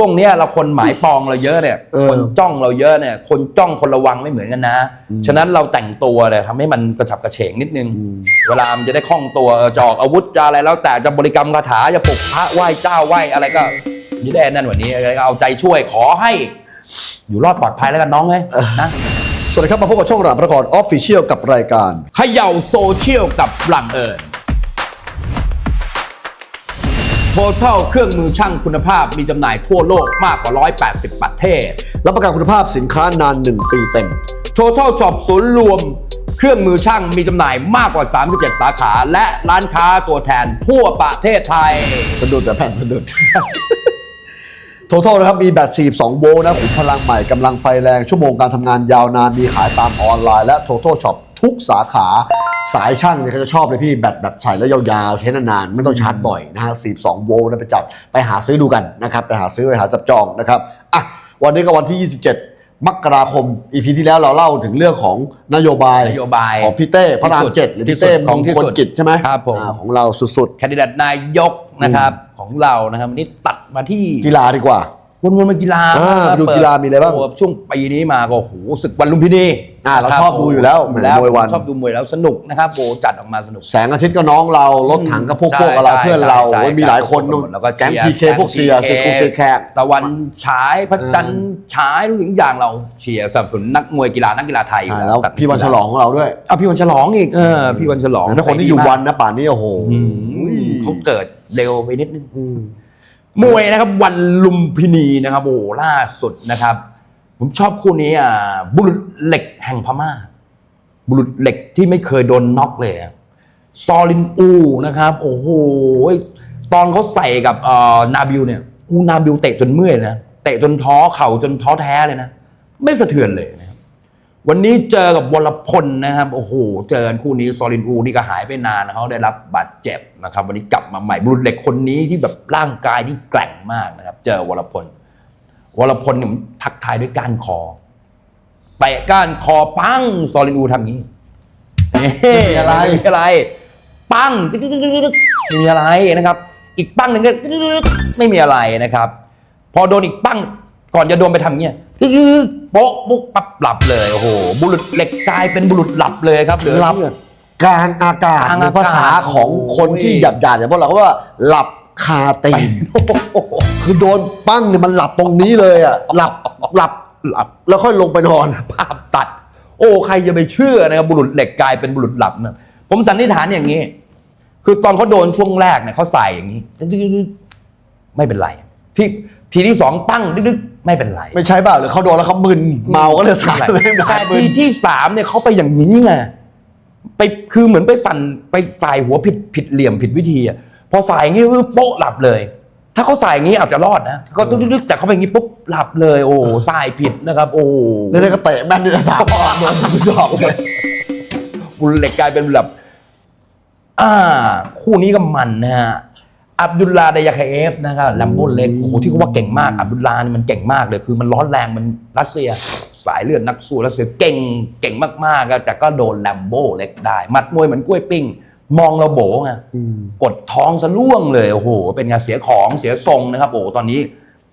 พวกเนี้ยเราคนหมายปองเราเยอะเนี่ย เออ คนจ้องเราเยอะเนี่ย คนจ้องคนระวังไม่เหมือนกันนะ ฉะนั้นเราแต่งตัวเนี่ยทำให้มันกระฉับกระเฉงนิดนึง เวลามันจะได้คล่องตัวจอกอาวุธจะอะไรแล้วแต่จะบริกรรมคาถาจะปลุกพระไหว้เจ้าไหว้อะไรก็ยี่ได้นั่นกวันนี้ก็เอาใจช่วยขอให้ อยู่รอดปลอดภัยแล้วกันน้องเลยนะ สวัสดีครับ มาพบกับช่องหลังประกอบออฟฟิเชียลกับรายการ เขย่าโซเชียลกับหลังเอิญ โ o เท l เครื่องมือช่างคุณภาพมีจำหน่ายทั่วโลกมากกว่า 180 ประเทศ รับประกันคุณภาพสินค้านาน 1 ปีเต็ม Total Shop ศูนย์รวม เครื่องมือช่างมีจำหน่ายมากกว่า 37 สาขา และร้านค้าตัวแทนทั่วประเทศไทย สะดุดแต่แผ่นสะดุดโท t a l นะครับ มีแบต 42 โวลต์นะขุมพลังใหม่กำลังไฟแรง ชั่วโมงการทำงานยาวนาน มีขายตามออนไลน์และ Total Shop ทุกสาขาสายช่างเนี่ยเขาจะชอบเลยพี่แบตแบบใส่แล้วยาวๆ ใช้นานๆ ไม่ต้องชาร์จบ่อยนะฮะ42โวลต์นะไปจัดไปหาซื้อดูกันนะครับ ไปหาซื้อไปหาจับจองนะครับอะวันนี้ก็วันที่ 27มกราคม EP ที่แล้วเราเล่าถึงเรื่องของนโยบายนโยบายของพี่เต้พระรามเจ็ดหรือพี่เต้ที่สุดมของงที่คลสุดกิจใช่ไหมครับผมอ่าของเราสุดแคนดิเดตนายกนะครับของเรานะครับวันนี้ตัดมาที่ๆกีฬาดีกว่าวนวนๆมากีฬาอ่าไปดูกีฬามีอะไรบ้างโช่วงปีนี้มาก็โอ้โหศึกวันลุมพินี อ่าเราคชอบดูอยู่แล้วดูแล้วมวยวัน ชอบดูมวยแล้วสนุกนะครับโบจัดออกมาสนุก แสงอาทิตย์ก็น้องเรารถถังก็พวกใช่พวกกับเราใช่เพื่อนเราใช่โอ้ยมีหลายคนใช่แล้วก็แก๊งเชียร์พีเคแก๊งพวกเสีย PK เสียคงเสียแขก ตะวันฉายพระจันทร์ฉายทุกอย่างเราเชียร์สนับสนุนนักมวยกีฬานักกีฬาไทยอยู่อ่าแล้วตัดพี่วันฉลองของเราด้วย อะพี่วันฉลองอีกเออพี่วันฉลองแต่ถ้าคนที่อยู่วันนะป่านนี้โอ้โหอืมเขาเกิดเร็วไปนิดนึง มวยนะครับวันลุมพินีนะครับโอ้โหล่าสุดนะครับ ผมชอบคู่นี้อะบุรุษเหล็กแห่งพม่า บุรุษเหล็กที่ไม่เคยโดนน็อกเลยซอลินอูนะครับ โอ้โหตอนเขาใส่กับนาบิลเนี่ยอูนาบิลเตะจนเมื่อยนะเตะจนท้อเข่าจนท้อแท้เลยนะ ไม่สะเทือนเลยนะครับ วันนี้เจอกับวรพลนะครับ โอ้โห เจอกันคู่นี้ซอลินอูนี่ก็หายไปนานเขาได้รับบาดเจ็บนะครับ วันนี้กลับมาใหม่บุรุษเหล็กคนนี้ที่แบบร่างกายที่แกร่งมากนะครับ เจอวรพล วรพลเนี่ยผมทักทายด้วยก้านคอเตะก้านคอปั้งซอลินอูทำอย่างนี้เฮ้ยอะไรไม่มีอะไร ปั้งตึ๊กตึ๊กตึ๊กตึ๊กไม่มีอะไรนะครับ อีกปั้งหนึ่งก็ตึ๊กตึ๊กตึ๊กไม่มีอะไรนะครับ พอโดนอีกปั้งก่อนจะโดนไปทำเงี้ยตึ๊กตึ๊กตึ๊กโป๊ะปุ๊บปั๊บหลับเลยโอ้โหบุรุษเหล็กกลายเป็นบุรุษหลับเลยครับเหลือหลับเชื่อกลางอากาศกลางในอากาศภาษาของคนที่โอ้ยหยาบหยาบอย่างพวกเราก็ว่าหลับ คาตีนโอ้โหคือโดนปั้งเนี่ยมันหลับตรงนี้เลยอะหลับหลับหลับแล้วค่อยลงไปนอนภาพตัด โอ้ใครจะไปเชื่อนะครับบุรุษเหล็กกลายเป็นบุรุษหลับนะผมสันนิษฐานอย่างนี้ คือตอนเขาโดนช่วงแรกเนี่ยเขาใส่อย่างนี้ดึกๆไม่เป็นไร ที่ทีที่สองปั้งดึกๆไม่เป็นไร ไม่ใช่เปล่าหรือเขาโดนแล้วเขามึนเมาก็เลยสายไม่ไม่เป็นไรได้แต่มึทีนที่สามเนี่ยเขาไปอย่างนี้ไงไปคือเหมือนไปสั่นไปใส่หัวผิดผิดเหลี่ยมผิดวิธีอะ พอใส่อย่างนี้ปุ๊บโป๊ะหลับเลย ถ้าเขาใส่อย่างนี้อาจจะรอดนะเขาดึกๆแต่เขาไปอย่างนี้ปุ๊บหลับเลย โอ้ใส่ผิดนะครับ โอ้แล้วนี่ก็เตะแม่นด้วยนะสามออกโดนสองเลยบุรุษเหล็กกลายเป็นแบบอ่า คู่นี้ก็มันนะฮะอับดุลลาห์ไดยาคาเอฟนะครับแลมโบ้เล็กโอ้โหที่เขาว่าเก่งมากอับดุลลาห์นี่มันเก่งมากเลย คือมันร้อนแรงมันรัสเซีย สายเลือดนักสู้รัสเซียเก่งเก่งมากๆอะแต่ก็โดนแลมโบ้เล็กได้ มัดมวยเหมือนกล้วยปิ้ง มองเราโบไงกดท้องซะล่วงเลยโอ้โหเป็นไงเสียของเสียทรงนะครับโอ้โหตอนนี้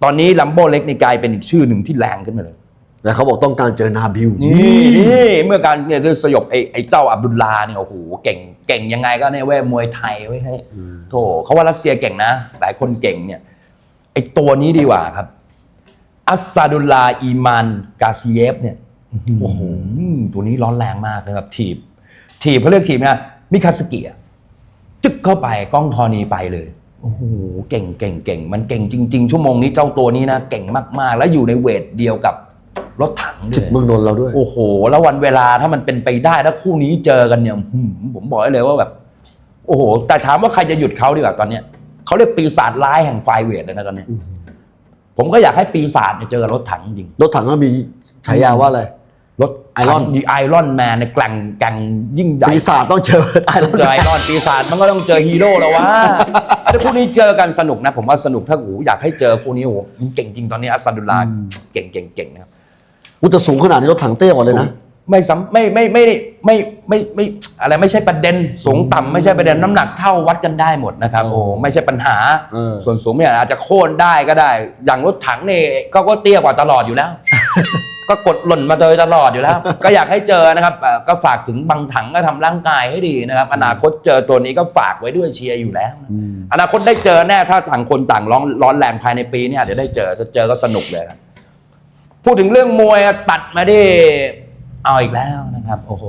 ตอนนี้แลมโบ้เล็กนี่กลายเป็นอีกชื่อหนึ่งที่แรงขึ้นมาเลยแต่เขาบอกต้องการเจอนาบิวนี่นี่เมื่อการเนี่ยสยบไอ้ไอ้เจ้าอับดุลลาห์เนี่ยโอ้โหเก่งเก่งยังไงก็เนี่ยเว้ยมวยไทยไว้ยให้โถเขาว่ารัสเซียเก่งนะหลายคนเก่งเนี่ยไอ้ตัวนี้ดีกว่าครับ อัสซาดุลลาห์อีมานกาซิเยฟเนี่ยโอ้โหตัวนี้ร้อนแรงมากนะครับ ถีบ ถีบเขาเรียกถีบนะ มิคาสกิอะจึกเข้าไปกล้องทอนีไปเลยโอ้โหเก่งเก่งเก่งมันเก่งจริง ๆ ชั่วโมงนี้เจ้าตัวนี้นะเก่งมากๆ แล้วอยู่ในเวทเดียวกับรถถังด้จิวตยเมืองนนท์เราด้วย โอ้โห แล้ววันเวลาถ้ามันเป็นไปได้ถ้าคู่นี้เจอกันเนี่ยหืมผมบอกได้เลยว่าแบบ โอ้โห แต่ถามว่าใครจะหยุดเขาดีกว่าตอนเนี้ยเขาเรียกปีศาจร้ายแห่งไฟเวทเลยนะตอนเนี้ยผมก็อยากให้ปีศาจเนี่ยเจอกับรถถังจริง รถถังก็มีฉายาว่าอะไร รถ Iron ดีไอรอนแมนในยแกล่งแกร่งยิ่งใหญ่ปีศาจต้องเจอไอรอนเจอไอรอนปีศาจมันก็ต้องเจอฮีโร่แล้ววะถ้าคู่นี้เจอกันสนุกนะ ผมว่าสนุกถ้าโอ้โหอยากให้เจอคู่นี้โอ้โหมันเก่งจริงตอนนี้อัสซันดุลลาห์เก่งเก่งเก่งนะครับอุยแตสูงขนาดนี้รถถังเตี้ยกว่าเลยนะไม่สำไม่ไม่ไม่ไม่ไม่ไม่ไม่อะไรไม่ใช่ประเด็นสูงต่ำไม่ใช่ประเด็นน้ำหนักเท่าวัดกันได้หมดนะครับอ๋อโอ้ไม่ใช่ปัญหาเออส่วนสูงเนี่ยอาจจะโค่นได้ก็ได้ อย่างรถถังนี่ก็ก็เตี้ยกว่าตลอดอยู่แล้ว ก็กดหล่นมาโดยตลอดอยู่แล้ว ก็อยากให้เจอนะครับเอ่อก็ฝากถึงบางถังก็ทำร่างกายให้ดีนะครับ อนาคตเจอตัวนี้ก็ฝากไว้ด้วยเชียร์อยู่แล้ว อืม อนาคตได้เจอแน่ถ้าต่างคนต่างร้อนร้อนแรงภายในปีเนี้เดี๋ยวได้เจอถ้าเจอก็สนุกเลยครับพูดถึงเรื่องมวยอะตัดมาที่เอาอีกแล้วนะครับ โอ้โห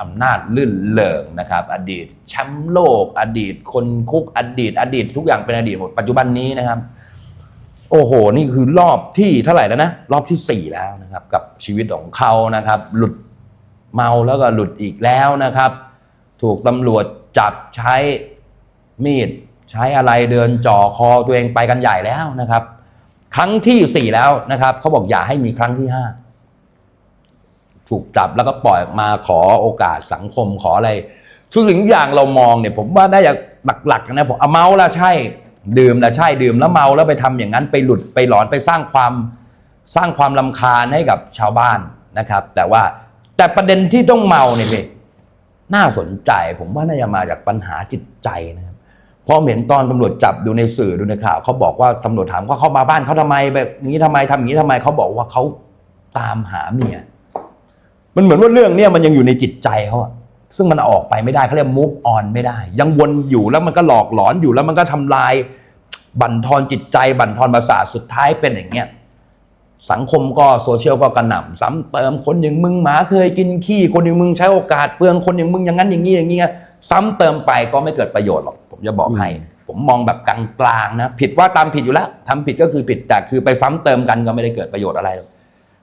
อำนาจลื่นเลิงนะครับ อดีตแชมป์โลก อดีตคนคุกอดีต อดีตทุกอย่างเป็นอดีตหมดปัจจุบันนี้นะครับ โอ้โห นี่คือรอบที่เท่าไหร่แล้วนะ รอบที่สี่แล้วนะครับ กับชีวิตของเขานะครับ หลุดเมาแล้วก็หลุดอีกแล้วนะครับ ถูกตำรวจจับใช้มีดใช้อะไรเดินจ่อคอตัวเองไปกันใหญ่แล้วนะครับ ครั้งที่สี่แล้วนะครับ เขาบอกอย่าให้มีครั้งที่ห้าถูกจับแล้วก็ปล่อยมาขอโอกาสสังคมขออะไรทุกสิ่งทุกอย่างเรามองเนี่ย ผมว่าได้จากหลักๆนะผมเอาเมาแล้วใช่ ดื่มแล้วใช่ดื่มแล้วเมาแล้วไปทำอย่างนั้นไปหลุดไปหลอนไปสร้างความสร้างความลำคาญให้กับชาวบ้านนะครับ แต่ว่าแต่ประเด็นที่ต้องเมาเนี่ยพี่น่าสนใจผมว่าน่าจะมาจากปัญหาจิตใจนะครับพราะเห็นตอนตำรวจจับดูในสื่อดูในข่าวเขาบอกว่าตำรวจถามว่าเขามาบ้านเขาทำไมแบบนี้ทำไมทำอย่างนี้ทำไมเขาบอกว่าเขาตามหาเมียมันเหมือนว่าเรื่องเนี้ยมันยังอยู่ในจิตใจเขาอะ ซึ่งมันออกไปไม่ได้เขาเรียก move on ไม่ได้ ยังวนอยู่แล้วมันก็หลอกหลอนอยู่แล้วมันก็ทำลาย บั่นทอนจิตใจ บั่นทอนประสาทสุดท้ายเป็นอย่างเงี้ยสังคมก็โซเชียลก็กระหน่ำซ้ำเติมคนอย่างมึงหมาเคยกินขี้คนอย่างมึงใช้โอกาสเปลืองคนอย่างมึงอย่างนั้นอย่างนี้อย่างเงี้ยซ้ำเติมไปก็ไม่เกิดประโยชน์หรอกผมจะบอกให้ผมมองแบบกลางๆนะผิดว่าตามผิดอยู่แล้วทำผิดก็คือผิดแต่คือไปซ้ำเติมกันก็ไม่ได้เกิดประโยชน์อะไรหรอก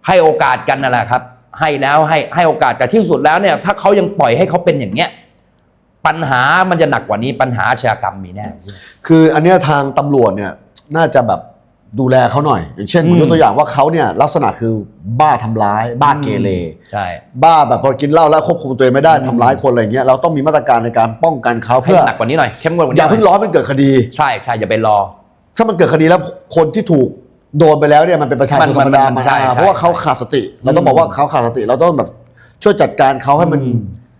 ให้โอกาสกันนั่นแหละครับ ให้แล้วให้ให้โอกาสแต่ที่สุดแล้วเนี่ยถ้าเขายังปล่อยให้เขาเป็นอย่างเงี้ยปัญหามันจะหนักกว่านี้ปัญหาอาชญากรรมมีแน่ คืออันเนี้ยทางตำรวจเนี่ยน่าจะแบบดูแลเขาหน่อย อย่างเช่นอืผมมยกตัวอย่างว่าเขาเนี่ยลักษณะคือบ้าทำร้าย บ้าเกเรใช่ บ้าแบบพอกินเหล้าแล้วควบคุมตัวเองไม่ได้ทำร้ายคนอะไรเงี้ยเราต้องมีมาตรการในการป้องกันเขาให้เพื่อหนักกว่านี้หน่อยเข้มงวดกว่าอนี้ย่าหน่เพิ่งร้อนมันเกิดคดี ใช่ใช่อย่าไปรอ ถ้ามันเกิดคดีแล้วคนที่ถูก โดนไปแล้วเนี่ยมันเป็นประชาชนมันธรรมดามันมาใช่ใช่เพราะว่าเขาขาดสติ เราต้องบอกว่าเขาขาดสติ เราต้องแบบช่วยจัดการเขาให้มัน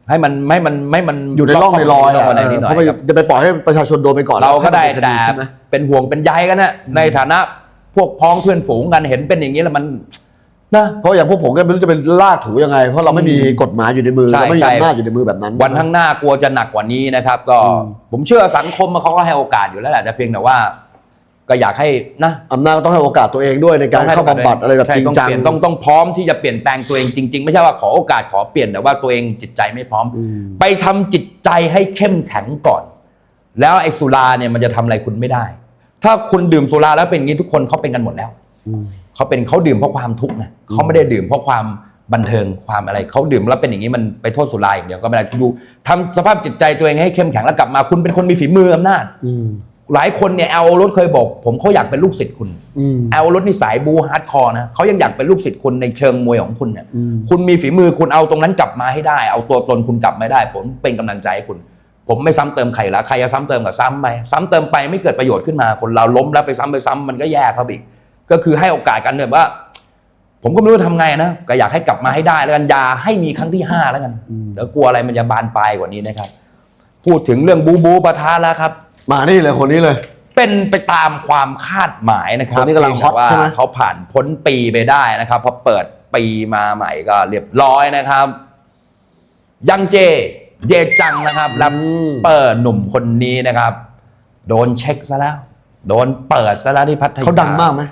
ให้มันให้มันให้มันอยู่ในร่องในรอยร่อะองในนิดหน่เพอยราะไม่ครับจะไปปล่อยให้ประชาชนโดนไปก่อนเราก็ได้ให้มันเป็นคแต่ใช่ไหมเป็นห่วงเป็นใยกันนะในฐานะพวกพ้องเพื่อนฝูงกันเห็นเป็นอย่างนี้แล้วมันนะเพราะอย่างพวกผมก็ไม่รู้จะเป็นลากถูยังไง เพราะเราไม่มีกฎหมายอยู่ในมือใช่เราไม่มีใช่อำนาจอยู่ในมือแบบนั้น วันข้างหน้ากลัวจะหนักกว่านี้นะครับ ก็อืมผมเชื่อสังคมเขาก็ให้โอกาสอยู่แล้วแหละแต่เพียงแต่ว่า ก็อยากให้นะอำนาจก็ต้องให้โอกาสตัวเองด้วยในการเข้าบำบัดอะไรแบบใช่จริงต้องจังเปลี่ยนต้องต้องพร้อมที่จะเปลี่ยนแปลงตัวเองจริง ๆ ไม่ใช่ว่าขอโอกาสขอเปลี่ยนแต่ว่าตัวเองจิตใจไม่พร้อมอืมไปทำจิตใจให้เข้มแข็งก่อน แล้วไอ้สุราเนี่ยมันจะทำอะไรคุณไม่ได้ ถ้าคุณดื่มสุราแล้วเป็นอย่างนี้ทุกคนเขาเป็นกันหมดแล้วอืมเขาเป็นเขาดื่มเพราะความทุกข์ไงเขาไม่ได้ดื่มเพราะความบันเทิงความอะไรเขาดื่มแล้วเป็นอย่างนี้มันไปโทษสุราอย่างเดียวก็ไม่ได้ดูทำสภาพจิตใจตัวเองให้เข้มแข็งแล้วกลับมาคุณเป็นคนมีฝีมืออำนาจอืม หลายคนเนี่ยแอลรถเคยบอก ผมเขาอยากเป็นลูกศิษย์คุณอืม แอลรถนี่สายบูฮาร์ดคอร์นะเขายังอยากเป็นลูกศิษย์คุณในเชิงมวยของคุณเนี่ยอืม คุณมีฝีมือคุณเอาตรงนั้นกลับมาให้ได้ เอาตัวตนคุณกลับมาได้ ผมเป็นกำลังใจให้คุณ ผมไม่ซ้ำเติมใครละใครจะซ้ำเติมกับซ้ำไปซ้ำเติมไปไม่เกิดประโยชน์ขึ้นมาคนเราล้มแล้วไปซ้ำไปซ้ำมันก็แย่เขาอีกก็คือให้โอกาสกันเนี่ยว่า ผมก็ไม่รู้จะทำไงนะก็อยากให้กลับมาให้ได้แล้วกันอยาให้มีครั้งที่ห้าแล้วกันอืม เดี๋ยวกลัวอะไรมันจะบานปลายกว่านี้นะครับ พูดถึงเรื่องบูบูปะทะแล้วครับ มานี่เลยคนนี้เลย เป็นไปตามความคาดหมายนะครับคนนี้กำลังฮอตเพียแต่ว่าใช่ไหม เขาผ่านพ้นปีไปได้นะครับพอเปิดปีมาใหม่ก็เรียบร้อยนะครับ ยังเจ เยจังนะครับแรปเปอร์หนุ่มคนนี้นะครับ โดนเช็คซะแล้ว โดนเปิดซะแล้วที่พัทยา เขาดังมากไหม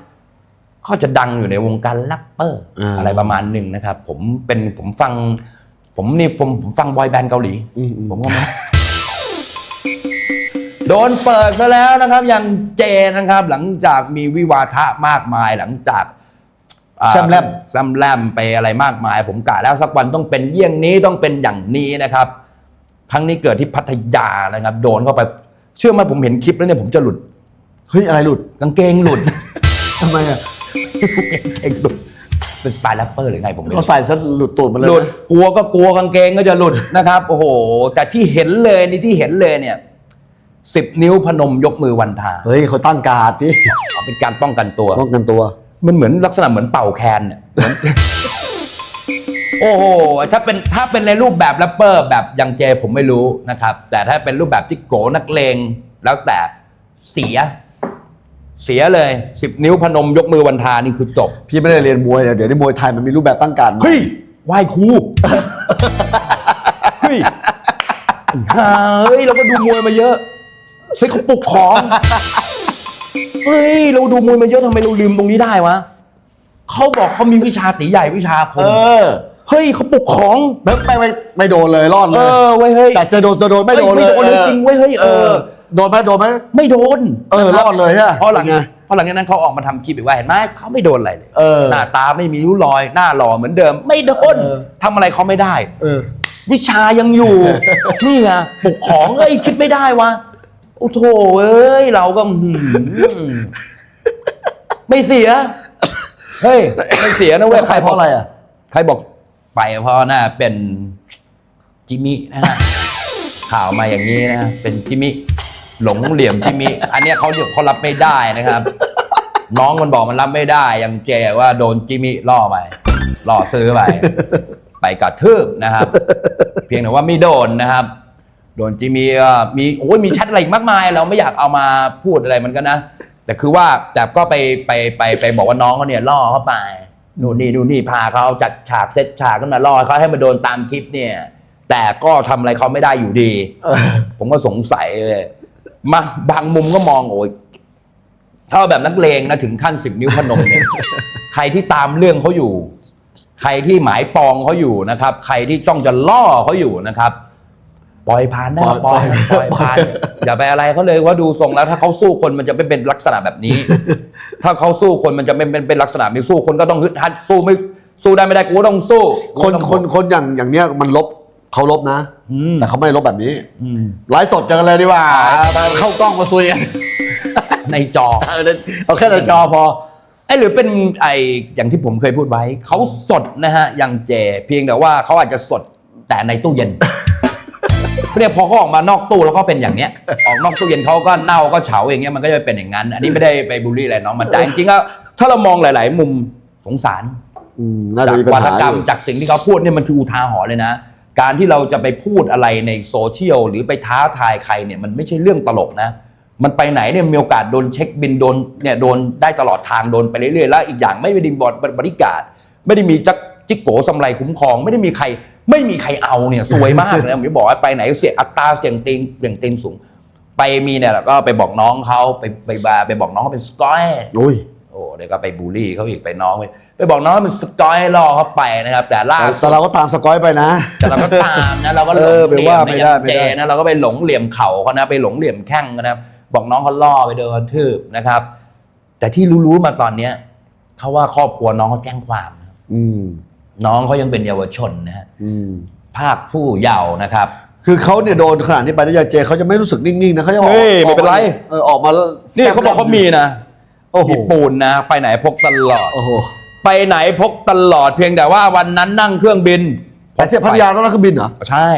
เขาจะดังอยู่ในวงการแรปเปอร์อ่า อะไรประมาณหนึ่งนะครับ ผมเป็นผมฟัง ผมนี่ผมผมฟังบอยแบนด์เกาหลี อืมอืมผมก็มา โดนเปิดซะแล้วนะครับอย่างเจนะครับ หลังจากมีวิวาทะมากมายหลังจากอ่าแซมแลมแซมแลมไปอะไรมากมาย ผมกะแล้วสักวันต้องเป็นเยี่ยงนี้ต้องเป็นอย่างนี้นะครับ ครั้งนี้เกิดที่พัทยานะครับ โดนเข้าไป เชื่อไหมผมเห็นคลิปแล้วเนี่ยผมจะหลุดเฮ้ย อะไรหลุด กางเกงหลุด ทำไมอะเองหลุดเป็นสไตล์แรปเปอร์หรือไงผมไม่เขารู้ ใส่ซะหลุดตูดมาเลยหลุดนะ กลัวก็กลัวกางเกงก็จะหลุดนะครับ โอ้โห แต่ที่เห็นเลยนี่ที่เห็นเลยเนี่ย สิบนิ้วพนมยกมือวันทาเฮ้ยเขาตั้งการ์ดที่เอาเป็นการป้องกันตัว ป้องกันตัว มันเหมือนลักษณะเหมือนเป่าแคนเนี่ยเหมือน โอ้โหถ้าเป็นถ้าเป็นในรูปแบบแรปเปอร์แบบอย่างเจผมไม่รู้นะครับ แต่ถ้าเป็นรูปแบบที่โกนักเลงแล้วแต่เสีย เสียเลยสิบนิ้วพนมยกมือวันทานี่คือจบ พี่ไม่ได้เรียนมวยเนี่ยเดี๋ยวนี้มวยไทยมันมีรูปแบบตั้งการใหม่เฮ้ยไหวครูเฮ้ยเฮ้ยเราก็ดูมวยมาเยอะ เฮ้ยเขาปลุกของเฮ้ยเราดูมวยมาเยอะทำไมเราลืมตรงนี้ได้วะเขาบอกเขามีวิชาตีใหญ่วิชาคเอมอเฮ้ยเขาปลุกของไม่ไม่ไม่ไม่โดนเลยรอดเลเอยอไว้ยเฮ้ยแต่จะโดนจะโดนไม่โดนเลยไม่โดนเลยจริงเว้ยเฮ้ยเออ โดนไหมโดนไหม ไม่โดนเออนะครับรอดเลยฮะเพราะหลังเป็นไงเพราะหลังจากนั้นเขาออกมาทำคลิปอีกว่าเห็นไหมเขาไม่โดนอะไรเลยเออหน้าตาไม่มีริ้วรอย หน้าหล่อเหมือนเดิม ไม่โดนเออ ทำอะไรเขาไม่ได้ เออ วิชายังอยู่ นี่ไงปลุกของเอ้ยคิดไม่ได้วะ โอ้โถเอ้ย เราก็หือไม่เสีย เฮ้ย ไม่เสียนะเว้ย ใครเพราะอะไรอะ ใครบอกไปเพราะน่าเป็นจิมินะฮะ ข่าวมาอย่างนี้นะฮะเป็นจิมิ หลงเหลี่ยมจิมิ อันเนี้ยเขาเขารับไม่ได้นะครับ น้องมันบอกมันรับไม่ได้ ยังเจว่าโดนจิมิล่อไป ล่อซื้อไป ไปกระทืบนะครับ เพียงแต่ว่าไม่โดนนะครับ โดนจิมีมีโอ้ยมีแชทอะไรมากมาย เราไม่อยากเอามาพูดอะไรมันก็นะ แต่คือว่าแต่ก็ไปไปไปไปบอกว่าน้องเขาเนี่ยล่อเข้าไปนู่นนี่นู่นนี่พาเขาจัดฉากเซตฉากขึ้นมาล่อเขาให้มาโดนตามคลิปเนี่ย แต่ก็ทำอะไรเขาไม่ได้อยู่ดีอผมก็สงสัยเลยมาบางมุมก็มองโอ้ยถ้าแบบนักเลงนะถึงขั้นสิบนิ้วพนมเนี่ยใครที่ตามเรื่องเขาอยู่ ใครที่หมายปองเขาอยู่นะครับ ใครที่จ้องจะล่อเขาอยู่นะครับ ปล่อยผ่านได้ปล่อยปล่อยปล่อยผ่านอย่าไปอะไรเขาเลยว่าดูทรงแล้ว ถ้าเขาสู้คนมันจะไม่เป็นลักษณะแบบนี้ ถ้าเขาสู้คนมันจะไม่เป็นเป็นลักษณะไม่สู้คนก็ต้องฮึดฮัดสู้ไม่สู้ได้ไม่ได้กูก็ต้องสู้ คนกูก็ต้องคนคนอย่างอย่างเนี้ยมันลบเขาลบนะอืมแต่เขาไม่ลบแบบนี้อืมไลฟ์สดเจอกันเลยดีกว่า เข้ากล้องมาซุยกันในจอเออเอาแค่ในจอพอไอ้หรือเป็นไออย่างที่ผมเคยพูดไว้ เขาสดนะฮะอย่างเจ เพียงแต่ว่าเขาอาจจะสดแต่ในตู้เย็น เนี่ยพอเขาออกมานอกตู้แล้วเขาเป็นอย่างเนี้ย ออกนอกตู้เย็นเขาก็เน่าก็เฉาอย่างเงี้ยมันก็จะเป็นอย่างนั้น อันนี้ไม่ได้ไปบูลลี่อะไรน้องมันแต่จริงๆแล้วถ้าเรามองหลาย ๆ มุมสงสารอืมน่าจะจากมีปัญวาทหากรรมอยู่จากสิ่งที่เขาพูดเนี่ยมันคืออุทาหรณ์เลยนะ การที่เราจะไปพูดอะไรในโซเชียลหรือไปท้าทายใครเนี่ยมันไม่ใช่เรื่องตลกนะ มันไปไหนเนี่ยมีโอกาสโดนเช็คบินโดนเนี่ยโดนได้ตลอดทางโดนไปเรื่อยๆแล้วอีกอย่างไม่ได้มีบอดบริการไม่ได้มีจักจิกโกสำไรคุ้มครอง ไม่ได้มีใคร ไม่มีใครเอาเนี่ยซวยมากเลยนะผมจะบอกว่าไปไหนเสียอัตราเสี่ยงติงเสี่ยงติงสูง ไปมีเนี่ยแล้วก็ไปบอกน้องเขาไปไปบาร์ไปบอกน้องเขาเป็นสกอยอุ้ยโอ้เดี๋ยวก็ไปบูลลี่เขาอีกไปน้องไปไปบอกน้องว่าเป็นสกอยล่อเขาไปนะครับ แต่ล่าสุแต่ดเราก็ตามสกอยไปนะ แต่เราก็ตามนะเราก็หลเองอไปเหลี่ยว่ามไม่ได้ไม่เจได้นะเราก็ไปหลงเหลี่ยมเข่าเขานะไปหลงเหลี่ยมแข้งนะครับ บอกน้องเขาล่อไปโดนกระทืบนะครับ แต่ที่รู้ๆมาตอนเนี้ยเขาว่าครอบครัวน้องเขาแจ้งความนะอืม น้องเขายังเป็นเยาวชนนะฮะอืมภาคผู้เยาว์นะครับ คือเขาเนี่ยโดนขนาดนี้ไปนะยาเจเขาจะไม่รู้สึกนิ่งๆนะเขาจะออกเฮ้ยไม่เป็นไร เออออกมาแล้วนี่เขาบอกเขามีนะโอ้โหมีปูนนะไปไหนพกตลอดโอ้โหไปไหนพกตลอดเพียงแต่ว่าวันนั้นนั่งเครื่องบินแต่เทียบพัทยาต้องนั่งเครื่องบินเหรอใช่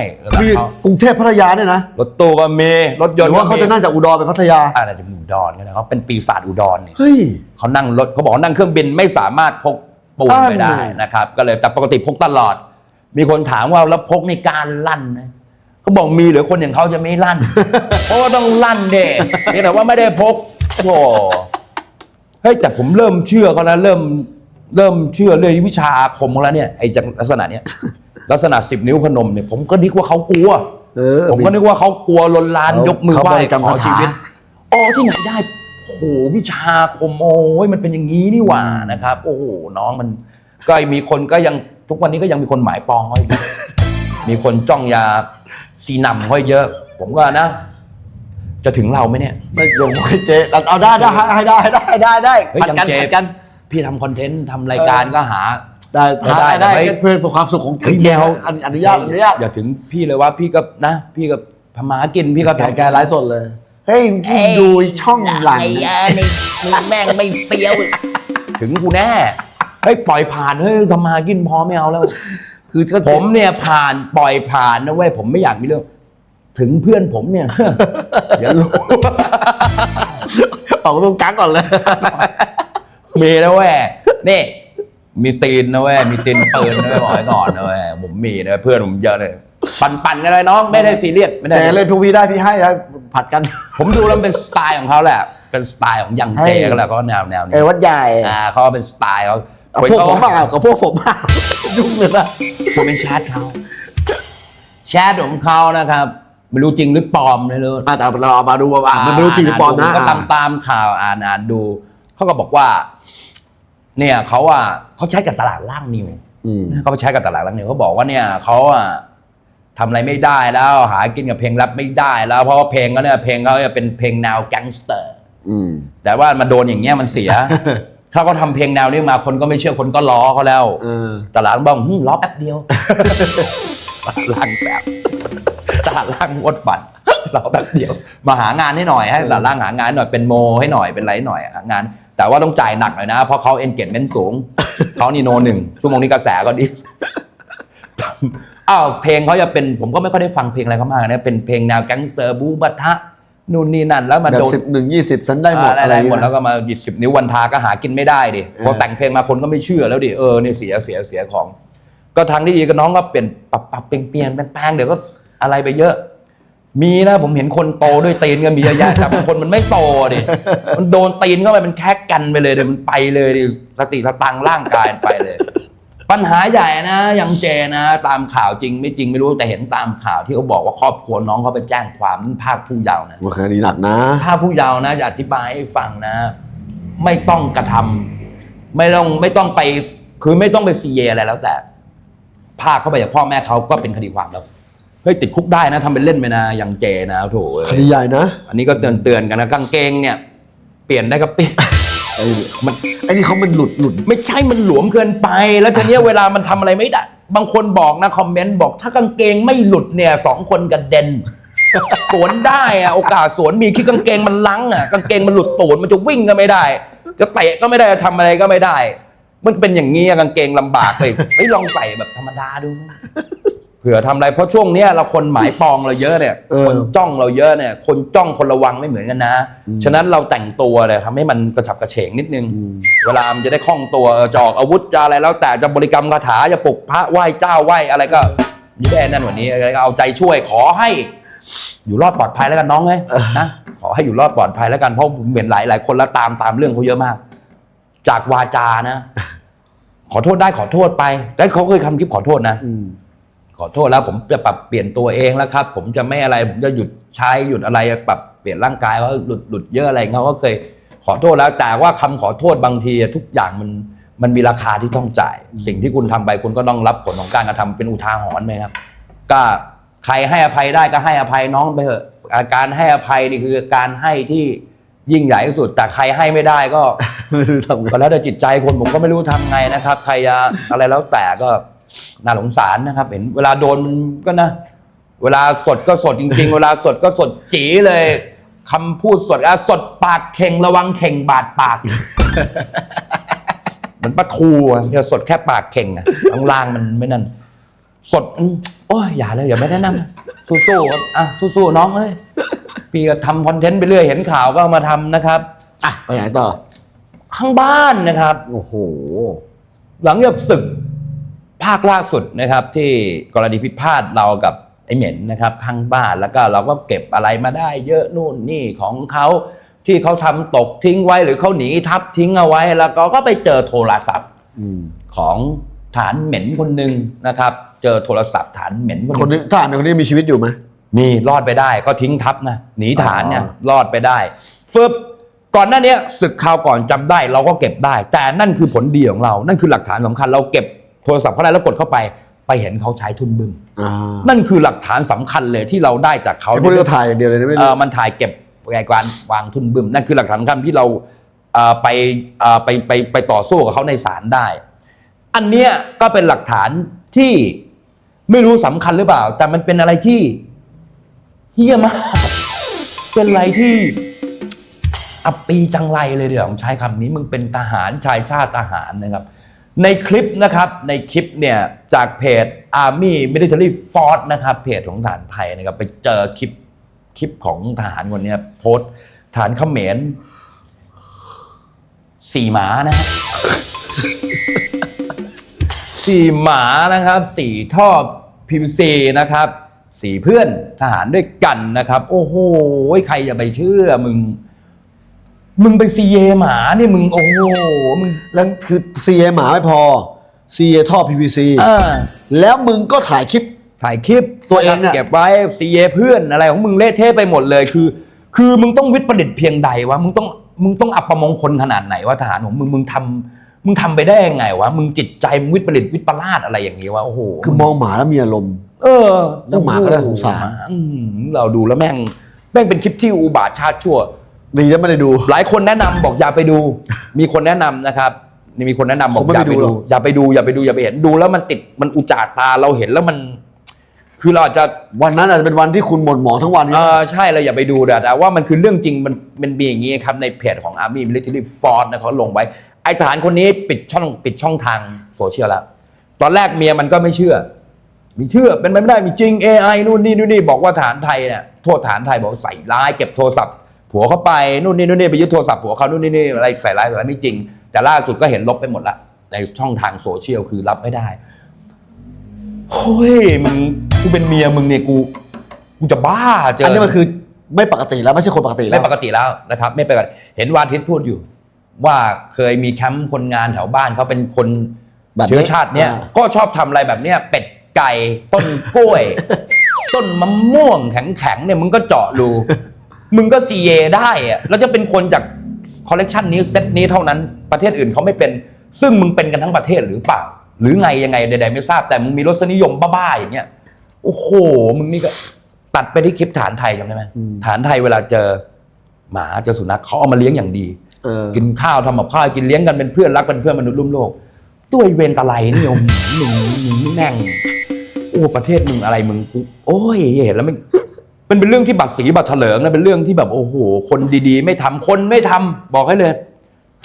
มีกรุงเทพพัทยาเนี่ยนะรถตู้ก็มีรถยหนรืต์อว่าเขาจะนั่งจากอุดรไปพัทยาอะไรจะมีอุดรกันนะเขาเป็นปีศาจอุดรเนี่ยเฮ้ยเขานั่งรถเขาบอกว่านั่งเครื่องบินไม่สามารถพก ปูนนั่ไปนได้ไงนะครับ ก็เลยแต่ปกติพกตลอด มีคนถามว่าแล้วพกในการลั่นนะเขาบอกมีหรือคนอย่างเขาจะไม่ลั่น เพราะว่าต้องลั่นเด็นี่แต่ว่าไม่ได้พกโอ้เฮ้ยแต่ผมเริ่มเชื่อเขาแล้วเริ่มเริ่มเชื่อเรื่องวิชาอาคมเขาแล้วเนี่ยไอ้จากลักษณะเนี้ยลักษณะสิบนิ้วพนมเนี่ยผมก็นึกว่าเขากลัวเออผมก็นึกว่าเขากลัวลนลานเขายกมือไหว้เขาบริกรรมขอคาถาชีวิตอ๋อที่ไหนได้ โอ้โหวิชาคมโอ้ยมันเป็นอย่างนี้นี่หว่านะครับ โอ้โหน้องมันก็มีคนก็ยังทุกวันนี้ก็ยังมีคนหมายปองเขาอยู่มีคนจ้องยาซีนำเขาเยอะ ผมก็นะ จะถึงเราไหมเนี่ยไม่ยงไม่เจเอาเอาได้ได้ให้ได้ได้ได้ได้เฮ้ยผัดกันยังเจผัดกันพี่ทำคอนเทนต์ทำรายการก็หา ได้ได้ได้ได้ได้แต่ไม่เพื่อความสุขของเฮ้ยเจแมวอนุอนุญาตอนุญาตอย่าถึงพี่เลยว่าพี่ก็นะ พี่ก็ทำมาหากินพี่ก็แกทำแกไลฟ์สดเลย เฮ้ยพี่ดูช่องหลังไอ้นะเออนี่มึงแม่งไม่เฟี้ยวถึงกูแน่เฮ้ยปล่อยผ่านเฮ้ยทำมาหากินพอไม่เอาแล้ว คือก็ผมเนี่ยผ่านปล่อยผ่านนะเว้ยผมไม่อยากมีเรื่อง ถึงเพื่อนผมเนี่ย อย่ารู้ออกตรงกลางก่อนเลย มีแล้วเว้ยนี่มีตีนนะเว้ยมีตีนปืนนะเว้ยบอกไว้ก่อนนะเว้ยผมมีนะเพื่อนผมเยอะเลย ปั่นปั่นๆกันเลยน้องไม่ได้ซีเรียสไม่ได้ เจเล่นพวกพี่ได้พี่ให้ครับผัดกัน ผมดูแล้วมันเป็นสไตล์ของเขาแหละ เป็นสไตล์ของยังเจก็แหละก็แนวแนวเอนี้อวัดใหญ่อ่าเขาเป็นสไตล์เขาเอาพวกผมบ้างกับพวกผมบ้างยุ่งเลยนะผมเป็นแชทเขาแชทของเขานะครับไม่รู้จริงหรือปลอมไม่รู้อะแต่เราเอามาดูว่ามันไม่รู้จริงหรือปลอมนะผมก็ตามตามข่าวอ่านอ่านดูเขาก็บอกว่า เนี่ยเขาอะเขาใช้กับตลาดล่างนิวอืมเขาไปใช้กับตลาดล่างนิวเขาบอกว่าเนี่ยเขาอะ ทำอะไรไม่ได้แล้วหากินกับเพลงแรปไม่ได้แล้วเพราะว่าเพลงเขาเนี่ยเพลงเขาจะเป็นเพลงแนวแก๊งสเตอร์ อืม แต่ว่ามาโดนอย่างเงี้ยมันเสีย ถ้าเขาทำเพลงแนวนี้มาคนก็ไม่เชื่อคนก็ล้อเขาแล้ว เออ ตลาดบ้องหึล้อแป๊บเดียว ตลาดล่างแบบตลาดล่างวดบัตรล้อแป๊บเดียว มาหางานให้หน่อยให้ตลาดล่างหางานหน่อยเป็นโมให้หน่อยเป็นไรหน่อยหางาน แต่ว่าต้องจ่ายหนักหน่อยนะ เพราะเขาเอนเกจเมนต์สูง เขานี่โนหนึ่งชั่วโมงนี้กระแสก็ดี อ้าวเพลงเขาจะเป็นผมก็ไม่ค่อยได้ฟังเพลงอะไรเขามากนะเป็นเพลงแนวแก๊งสเตอร์บูบัทะนู่นนี่นั่นแล้วมาแบบโดนสิบหนึ่งยี่สิบฉันได้หมดอะอะไรไรหมดเงี้ยแล้วก็มาหยิบสิบนิ้ววันทาก็หากินไม่ได้ดิพอแต่งเพลงมาคนก็ไม่เชื่อแล้วดิเออเนี่ยเสียเสียเสียของ ก็ทางที่ดีก็น้องก็เปลี่ยนปรับปรับเปลี่ยนเปลี่ยนแปลงๆเดี๋ยวก็อะไรไปเยอะ มีนะผมเห็นคนโตด้วยตีนก็มีเยอะแยะแต่บางคนมันไม่โตดิมันโดนตีนเข้าไปมันแคกกันไปเลยเดี๋ยวมันไปเลยดิสติสตังค์ร่างกายมันไปเลย ปัญหาใหญ่นะยังเจนะ ตามข่าวจริงไม่จริงไม่รู้แต่เห็นตามข่าวที่เขาบอกว่าครอบครัวน้องเขาไปแจ้งความนั่นภาคผู้เยาว์นะว่าคดีหนักนะถ้าผู้เยาว์นะจะอธิบายให้ฟังนะ ไม่ต้องกระทำไม่ต้องไม่ต้องไปคือไม่ต้องไปซีเยอะไรแล้วแต่พาเข้าไปจากพ่อแม่เขาก็เป็นคดีความแล้วเฮ้ยติดคุกได้นะทำเป็นเล่นไปนะอย่างเจนะโถเอ้ยคดีใหญ่นะ อันนี้ก็เตือนเตือนๆกันนะกางเกงเนี่ย เปลี่ยนได้ก็เปลี่ยน ไอ้มันไอ้นี่เขามันหลุดหลุด ไม่ใช่มันหลวมเกินไป แล้วทีเนี้ยเวลามันทำอะไรไม่ได้ บางคนบอกนะคอมเมนต์บอกถ้ากางเกงไม่หลุดเนี่ยสองคนกระเด็นสวนได้อะโอกาสสวนมีคือกางเกงมันลังอะกางเกงมันหลุดตูดมันจะวิ่งก็ไม่ได้ จะเตะก็ไม่ได้จะทำอะไรก็ไม่ได้ มันเป็นอย่างนี้อะกางเกงลำบากเลยเฮ้ลองใส่แบบธรรมดาดู เผื่อทำอะไรเพราะช่วงเนี้ยเราคนหมายปองเราเยอะเนี่ยเออ คนจ้องเราเยอะเนี่ยคนจ้องคนระวังไม่เหมือนกันนะ ฉะนั้นเราแต่งตัวเนี่ยทำให้มันกระฉับกระเฉงนิดนึง เวลามันจะได้คล่องตัวเออจะออกอาวุธจะอะไรแล้วแต่จะบริกรรมคาถาจะปลุกพระไหว้เจ้าไหว้อะไรก็ยิ่ได้นั่นกวันนี้อะไรก็เอาใจช่วยขอให้ อยู่รอดปลอดภัยแล้วกันน้องเลยนะขอให้อยู่รอดปลอดภัยแล้วกันเพราะผมเห็นหลายหลายคนแล้วตามตามเรื่องเขาเยอะมาก จากวาจานะ ขอโทษได้ขอโทษไปแต่เขาเคยทำคลิปขอโทษนะ อืม ขอโทษแล้วผมจะปรับเปลี่ยนตัวเองแล้วครับ ผมจะไม่อะไรผมจะหยุดใช้หยุดอะไรปรับเปลี่ยนร่างกายว่าหลุดหลุดเยอะอะไรเขาก็เคยขอโทษแล้วแต่ว่าคำขอโทษบางทีทุกอย่างมันมันมีราคาที่ต้องจ่าย สิ่งที่คุณทำไปคุณก็ต้องรับผลของการกระทำเป็นอุทาหรณ์ไหมครับ ก็ใครให้อภัยได้ก็ให้อภัยน้องไปเถอะอาการให้อภัยนี่คือการให้ที่ยิ่งใหญ่ที่สุด แต่ใครให้ไม่ได้ก็ไม่รู้ทำไงก็แล้วแต่จิตใจคนผมก็ไม่รู้ทำไงนะครับ ใครจะอะไรแล้วแต่ก็ น่าสงสารนะครับ เห็นเวลาโดนมันก็นะ เวลาสดก็สดจริง ๆ เวลาสดก็สดจีเลยคำพูดสดอะสดปากเข่งระวังเข่งบาดปากเหมือนปลาทูอะเนี่ยสดแค่ปากเข่งอะข้างล่างมันไม่นั่น สดอืมโอ้ยอย่าเลยอย่าไม่แนะนำสู้ๆครับอะสู้ๆน้องเอ้ยพี่ก็ทำคอนเทนต์ไปเรื่อยเห็นข่าวก็เอามาทำนะครับอะไปไหนต่อ ข้างบ้านนะครับ โอ้โห หลังจากศึก ภาคล่าสุดนะครับที่กรณีพิพาทเรากับไอ้เหม็นนะครับข้างบ้านแล้วก็เราก็เก็บอะไรมาได้ เยอะนู่นนี่ของเขาที่เขาทำตกทิ้งไว้หรือเขาหนีทับทิ้งเอาไว้ แล้วก็ก็ไปเจอโทรศัพท์อืมของฐานเหม็นคนหนึ่งนะครับ เจอโทรศัพท์ฐานเหม็นคนคนหนี้นึ่งทหารคนนี้มีชีวิตอยู่ไหมมีรอดไปได้ก็ทิ้งทับนะหนีฐานเนี่ยอ๋อรอดไปได้ฟึบก่อนหน้าเนี้ยศึกคราวก่อนจำได้ เราก็เก็บได้ แต่นั่นคือผลดีของเรา นั่นคือหลักฐานสำคัญ เราเก็บ โทรศัพท์เขาได้แล้วกดเข้าไป ไปเห็นเขาใช้ทุนบึงอ่านั่นคือหลักฐานสำคัญเลยที่เราได้จากเขา ไอ้พวกนี้ก็ถ่ายอย่างเดียวเลยนะไม่เอรู้ อมันถ่ายเก็บรายการวางทุนบึมนั่นคือหลักฐานสำคัญที่เราเอ่อไปเอ่อไปไปไปต่อสู้กับเขาในศาลได้ อันเนี้ยก็เป็นหลักฐานที่ไม่รู้สำคัญหรือเปล่า แต่มันเป็นอะไรที่เฮี้ยมาก เป็นอะไรที่อับปีจังไรเลยเดี๋ยวผมใช้คำนี้มึงเป็นทหารชายชาติทหารนะครับ ในคลิปนะครับในคลิปเนี่ยจากเพจ Army Military Force นะครับเพจของทหารไทยนะครับไปเจอคลิปคลิปของทหารคนนี้โพสต์ทหารเขมรสี่หมานะฮะสี่หมานะครับสี่ท่อ PVC นะครับสี่เพื่อนทหารด้วยกันนะครับ โอ้โหใครจะไปเชื่อมึง มึงไปซีเอหมานี่มึงโอ้โหมึง แล้วคือ CA หมาไม่พอ CA ท่อ PVC อ่าแล้วมึงก็ถ่ายคลิป ถ่ายคลิปตัวเองเนี่ยเก็บไว้ซีเอเพื่อนอะไรของมึงเละเทะไปหมดเลยคือ คือมึงต้องวิทย์ประดิษฐ์เพียงใดวะมึงต้องมึงต้องอัปมงคลขนาดไหนวะทหารของมึงมึงทำมึงทำไปได้ยังไงวะมึงจิตใจมึงวิทย์ประดิษฐ์วิทย์ประหลาดอะไรอย่างนี้วะโอ้โห คือมองหมาแล้วมีอารมณ์ เออแล้วหมาก็น่าสงสาร อืมเราดูแล้วแม่ง แม่งเป็นคลิปที่อุบาทชาติชั่ว ดีแล้วไม่ได้ดู หลายคนแนะนำบอกอย่าไปดู มีคนแนะนำนะครับนี่มีคนแนะนำบอกผมไม่อย่าไปไปดูหรดูอก อย่าไปดูอย่าไปดูอย่าไปเห็นดูแล้วมันติดมันอุจจาตาเราเห็นแล้วมัน คือเราอาจจะวันนั้นอาจจะเป็นวันที่คุณหม่นหมองทั้งวันนี้เออใช่เราอย่าไปดูแต่แต่ว่ามันคือเรื่องจริงมันมันมีอย่างนี้ครับในเพจของ Army Military Force นะเขาลงไว้ ไอ้ทหารคนนี้ปิดช่องปิดช่องทางโซเชียลแล้วตอนแรกเมียมันก็ไม่เชื่อไม่เชื่อเป็นไปไม่ได้มีจริง AI นู่นนี่นู่นนี่บอกว่าทหารไทยเนี่ยโทษทหารไทยบอกว่าใส่ร้ายเก็บโทรศัพท์ ผัวเขาไปนู่นนี่นู่นนี่ไปยึดโทรศัพท์ผัวเขานู่นนี่นี่อะไรใส่ร้ายใส่ร้ายไม่จริง แต่ล่าสุดก็เห็นลบไปหมดละในช่องทางโซเชียลคือรับไม่ได้เฮ้ยมึงกูเป็นเมียมึงเนี่ยกูกูจะบ้าเจออัอันนี้มันคือไม่ปกติแล้วไม่ใช่คนปกติแล้ไม่วปกติแล้วนะครับ ไม่ปกติเห็นวาทิตพูดอยู่ ว่าเคยมีแคมป์คนงานแถวบ้านเขาเป็นคนแบบนี้เชื้อชาติเนี้ยอ่า ก็ชอบทำอะไรแบบเนี้ยเป็ดไก่ต้นกล้วย ต้นมะม่วงแข็งๆเนี่ยมึงก็เจาะรู มึงก็ซีเอได้อะแล้วจะเป็นคนจากคอลเลกชันนี้เซตนี้เท่านั้นประเทศอื่นเขาไม่เป็น ซึ่งมึงเป็นกันทั้งประเทศหรือเปล่า หรือไงยังไงใดๆไม่ทราบแต่มึงมีรสนิยมบ้าๆอย่างเงี้ยโอ้โหมึงนี่ก็ตัดไปที่คลิปฐานไทยจำได้ไหมฐานไทยเวลาเจอหมาเจอสุนัขเขาเอามาเลี้ยงอย่างดีเออกินข้าวทำกับข้าวกินเลี้ยงกันเป็นเพื่อนรักเป็นเพื่อนมนุษย์ร่วมโลกตัวไอ้เวนตะไลนี่โอ้โหมึงมึงแม่งโอ้ประเทศมึงอะไรมึงกูโอ้ยเห็นแล้วมัน มันเป็นเรื่องที่บัตรสีบัตรเถลิงนะเป็นเรื่องที่แบบโอ้โหคนดีๆ ไม่ทำคนไม่ทำบอกให้เลย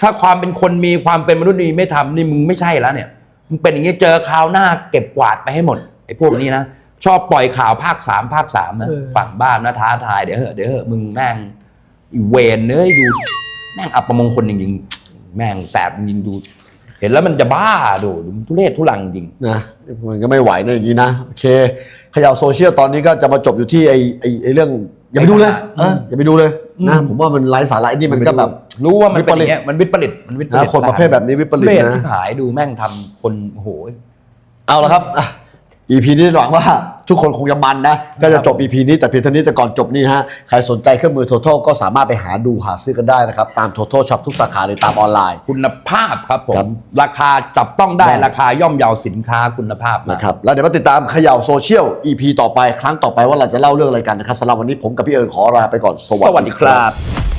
ถ้าความเป็นคนมีความเป็นมนุษย์ดีไม่ทำนี่มึงไม่ใช่แล้วเนี่ยมึงเป็นอย่างนี้เจอคราวหน้าเก็บกวาดไปให้หมดไอ้พวกนี้นะชอบปล่อยข่าวภาคสามภาคสามนะเออฝั่งบ้านนะท้าทายเดี๋ยวเหอะเดี๋ยวเหอะมึงแม่งอีเวนเนื้อยดูแม่งอับประมงคลจริงๆแม่งแสบจริงๆดู เห็นแล้วมันจะบ้าดูดูทุเรศทุลังจริงนะมันก็ไม่ไหวนะอย่างนี้นะโอเคเขย่าโซเชียลตอนนี้ก็จะมาจบอยู่ที่ไอ้ไอ้ไอ้เรื่อง อย่าไปดูเลยไอ้เอทหารออย่าไปดูเลยนะอืมผมว่ามันไร้สาระไอ้นี่มันก็แบบรู้ว่ามันเป็นอย่างเงี้ยมันวิปริตมันวิปรินะตคนประเภทแบบนี้วิปริตเล่นะที่หายดูแม่งทำคนโอ้โหเอาละครับอะ EP นี้หวังว่า ทุกคนคงจะมันนะ ก็จะจบ EP นี้แต่เพียงเท่านี้แต่ก่อนจบนี่นะฮะ ใครสนใจเครื่องมือ Total ก็สามารถไปหาดูหาซื้อกันได้นะครับ ตาม Total Shop ทุกสาขาหรือตามออนไลน์ คุณภาพครับผครัม บ ราคาจับต้องได้ได้ราคาย่อมเยาสินค้าคุณภาพมากนะครับแล้วเดี๋ยวมาติดตามเขย่าโซเชียล EP ต่อไปครั้งต่อไปว่าเราจะเล่าเรื่องอะไรกันนะครับสำหรับวันนี้ผมกับพี่เอิญขอลาไปก่อนสสวัสดีครับ